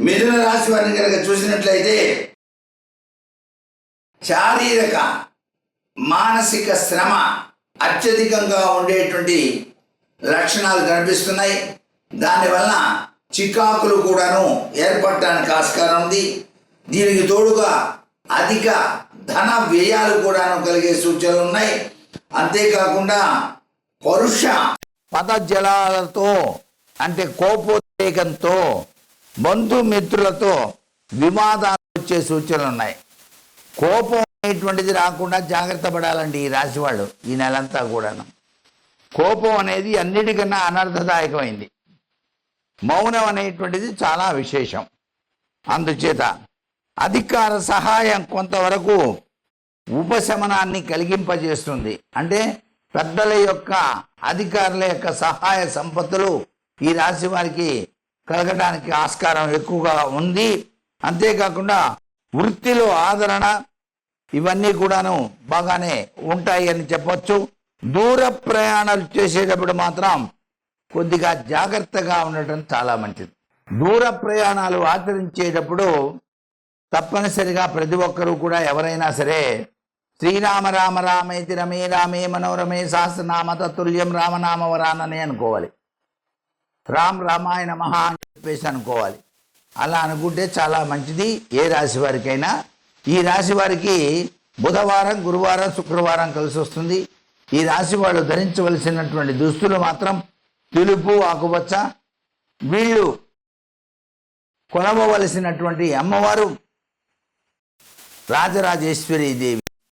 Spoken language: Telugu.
మిథున రాశి వారిని కనుక చూసినట్లయితే శారీరక మానసిక శ్రమ అత్యధికంగా ఉండేటువంటి లక్షణాలు కనిపిస్తున్నాయి. దానివల్ల చికాకులు కూడాను ఏర్పడటానికి ఆస్కారం ఉంది. దీనికి తోడుగా అధిక ధన వ్యయాలు కూడాను కలిగే సూచనలు ఉన్నాయి. అంతేకాకుండా పరుష పదజలాలతో అంటే కోపోద్రేకంతో బంధుమిత్రులతో వివాదాలు వచ్చే సూచనలు ఉన్నాయి. కోపం అనేటువంటిది రాకుండా జాగ్రత్త పడాలండి ఈ రాశివాళ్ళు ఈ నెలంతా కూడాను. కోపం అనేది అన్నిటికన్నా అనర్థదాయకమైంది మౌనం అనేటువంటిది చాలా విశేషం. అందుచేత అధికార సహాయం కొంతవరకు ఉపశమనాన్ని కలిగింపజేస్తుంది. అంటే పెద్దల యొక్క అధికారుల యొక్క సహాయ సంపత్తులు ఈ రాశి వారికి కలగడానికి ఆస్కారం ఎక్కువగా ఉంది. అంతేకాకుండా వృత్తిలో ఆదరణ ఇవన్నీ కూడాను బాగానే ఉంటాయి అని చెప్పొచ్చు. దూర ప్రయాణాలు చేసేటప్పుడు మాత్రం కొద్దిగా జాగ్రత్తగా ఉండటం చాలా మంచిది. దూర ప్రయాణాలు ఆచరించేటప్పుడు తప్పనిసరిగా ప్రతి ఒక్కరూ కూడా ఎవరైనా సరే శ్రీరామ రామ రామేతి రమే రామే మనోరమే సహస్రనామ తత్తుల్యం రామనామ వరానని అనుకోవాలి. రామ్ రామాయణ మహా అని చెప్పేసి అనుకోవాలి. అలా అనుకుంటే చాలా మంచిది. ఏ రాశి వారికైనా ఈ రాశి వారికి బుధవారం గురువారం శుక్రవారం కలిసి వస్తుంది. ఈ రాశి వాళ్ళు ధరించవలసినటువంటి దుస్తులు మాత్రం తెలుపు ఆకుపచ్చ వీళ్ళు కొనవలసినటువంటి అమ్మవారు రాజరాజేశ్వరి దేవి.